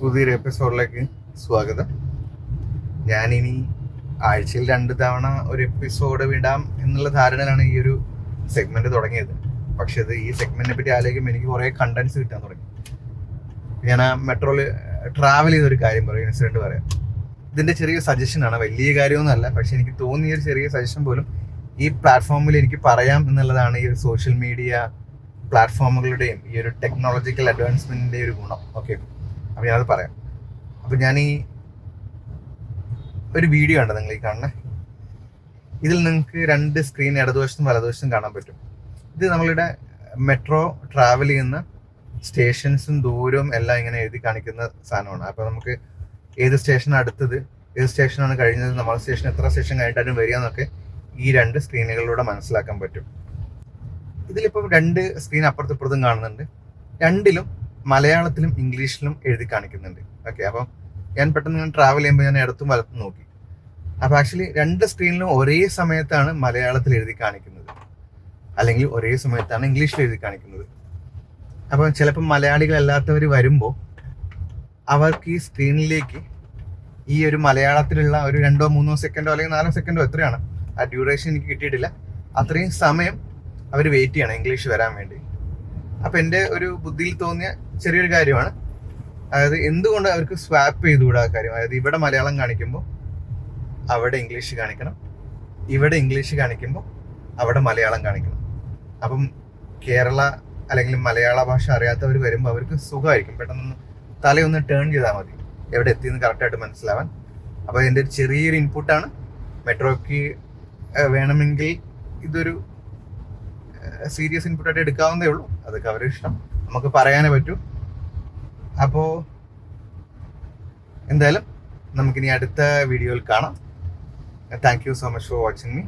പുതിയൊരു എപ്പിസോഡിലേക്ക് സ്വാഗതം. ഞാനിനി ആഴ്ചയിൽ രണ്ട് തവണ ഒരു എപ്പിസോഡ് വിടാം എന്നുള്ള ധാരണയിലാണ് ഈ ഒരു സെഗ്മെന്റ് തുടങ്ങിയത്. പക്ഷെ ഇത് ഈ സെഗ്മെന്റിനെ പറ്റി ആലോചിക്കുമ്പോൾ എനിക്ക് കുറേ കണ്ടന്റ്സ് കിട്ടാൻ തുടങ്ങി. ഞാൻ ആ മെട്രോയിൽ ട്രാവൽ ചെയ്തൊരു കാര്യം പറയും ഇൻസിഡന്റ് പറയാം. ഇതിന്റെ ചെറിയ സജഷൻ ആണ്. വലിയ കാര്യമൊന്നുമല്ല പക്ഷെ എനിക്ക് തോന്നിയ ഒരു ചെറിയ സജഷൻ പോലും ഈ പ്ലാറ്റ്ഫോമിൽ എനിക്ക് പറയാം എന്നുള്ളതാണ് ഈ ഒരു സോഷ്യൽ മീഡിയ പ്ലാറ്റ്ഫോമുകളുടെയും ഈ ഒരു ടെക്നോളജിക്കൽ അഡ്വാൻസ്മെന്റിന്റെ ഒരു ഗുണം. ഓക്കെ അപ്പൊ ഞാനത് പറയാം. അപ്പം ഞാൻ ഈ ഒരു വീഡിയോ ഉണ്ട് നിങ്ങൾ ഈ കാണുന്നത് ഇതിൽ നിങ്ങൾക്ക് രണ്ട് സ്ക്രീൻ ഇടതുവശത്തും വലതുവശത്തും കാണാൻ പറ്റും. ഇത് നമ്മളുടെ മെട്രോ ട്രാവൽ ചെയ്യുന്ന സ്റ്റേഷൻസും ദൂരവും എല്ലാം ഇങ്ങനെ എഴുതി കാണിക്കുന്ന സാധനമാണ്. അപ്പോൾ നമുക്ക് ഏത് സ്റ്റേഷൻ അടുത്തത് ഏത് സ്റ്റേഷനാണ് കഴിഞ്ഞത് നമ്മൾ സ്റ്റേഷൻ എത്ര സ്റ്റേഷൻ കഴിഞ്ഞിട്ടാണ് വരിക എന്നൊക്കെ ഈ രണ്ട് സ്ക്രീനുകളിലൂടെ മനസ്സിലാക്കാൻ പറ്റും. ഇതിലിപ്പോൾ രണ്ട് സ്ക്രീൻ അപ്പുറത്തും ഇപ്പുറത്തും കാണുന്നുണ്ട്. രണ്ടിലും മലയാളത്തിലും ഇംഗ്ലീഷിലും എഴുതി കാണിക്കുന്നുണ്ട്. ഓക്കെ അപ്പം ഞാൻ പെട്ടെന്ന് ഞാൻ ട്രാവൽ ചെയ്യുമ്പോൾ ഞാൻ ഇടത്തും വലത്തും നോക്കി. അപ്പോൾ ആക്ച്വലി രണ്ട് സ്ക്രീനിലും ഒരേ സമയത്താണ് മലയാളത്തിൽ എഴുതി കാണിക്കുന്നത്. അല്ലെങ്കിൽ ഒരേ സമയത്താണ് ഇംഗ്ലീഷിൽ എഴുതി കാണിക്കുന്നത്. അപ്പോൾ ചിലപ്പോൾ മലയാളികളല്ലാത്തവർ വരുമ്പോൾ അവർക്ക് ഈ സ്ക്രീനിലേക്ക് ഈ ഒരു മലയാളത്തിലുള്ള ഒരു രണ്ടോ മൂന്നോ സെക്കൻഡോ അല്ലെങ്കിൽ നാലോ സെക്കൻഡോ എത്രയാണ് ആ ഡ്യൂറേഷൻ എനിക്ക് കിട്ടിയിട്ടില്ല. അത്രയും സമയം അവർ വെയിറ്റ് ചെയ്യണം ഇംഗ്ലീഷ് വരാൻ വേണ്ടി. അപ്പം എന്റെ ഒരു ബുദ്ധിയിൽ തോന്നിയ ചെറിയൊരു കാര്യമാണ്. അതായത് എന്തുകൊണ്ട് അവർക്ക് സ്വാപ്പ് ചെയ്തുകൂടാ കാര്യം? അതായത് ഇവിടെ മലയാളം കാണിക്കുമ്പോൾ അവിടെ ഇംഗ്ലീഷ് കാണിക്കണം. ഇവിടെ ഇംഗ്ലീഷ് കാണിക്കുമ്പോൾ അവിടെ മലയാളം കാണിക്കണം. അപ്പം കേരള അല്ലെങ്കിൽ മലയാള ഭാഷ അറിയാത്തവർ വരുമ്പോൾ അവർക്ക് സുഖമായിരിക്കും. പെട്ടെന്ന് തലയൊന്ന് ടേൺ ചെയ്താൽ മതി. എവിടെ എത്തിയെന്ന് കറക്റ്റായിട്ട് മനസ്സിലാവാൻ. അപ്പോൾ എന്റെ ഒരു ചെറിയൊരു ഇൻപുട്ടാണ് മെട്രോയ്ക്ക് വേണമെങ്കിൽ ഇതൊരു സീരിയസ് ഇൻപുട്ടായിട്ട് എടുക്കാവുന്നതേ ഉള്ളൂ. അതൊക്കെ അവരുടെ ഇഷ്ടം. നമുക്ക് പറയാനേ പറ്റൂ. അപ്പോൾ എന്തായാലും നമുക്കിനി അടുത്ത വീഡിയോയിൽ കാണാം. Thank you so much for watching me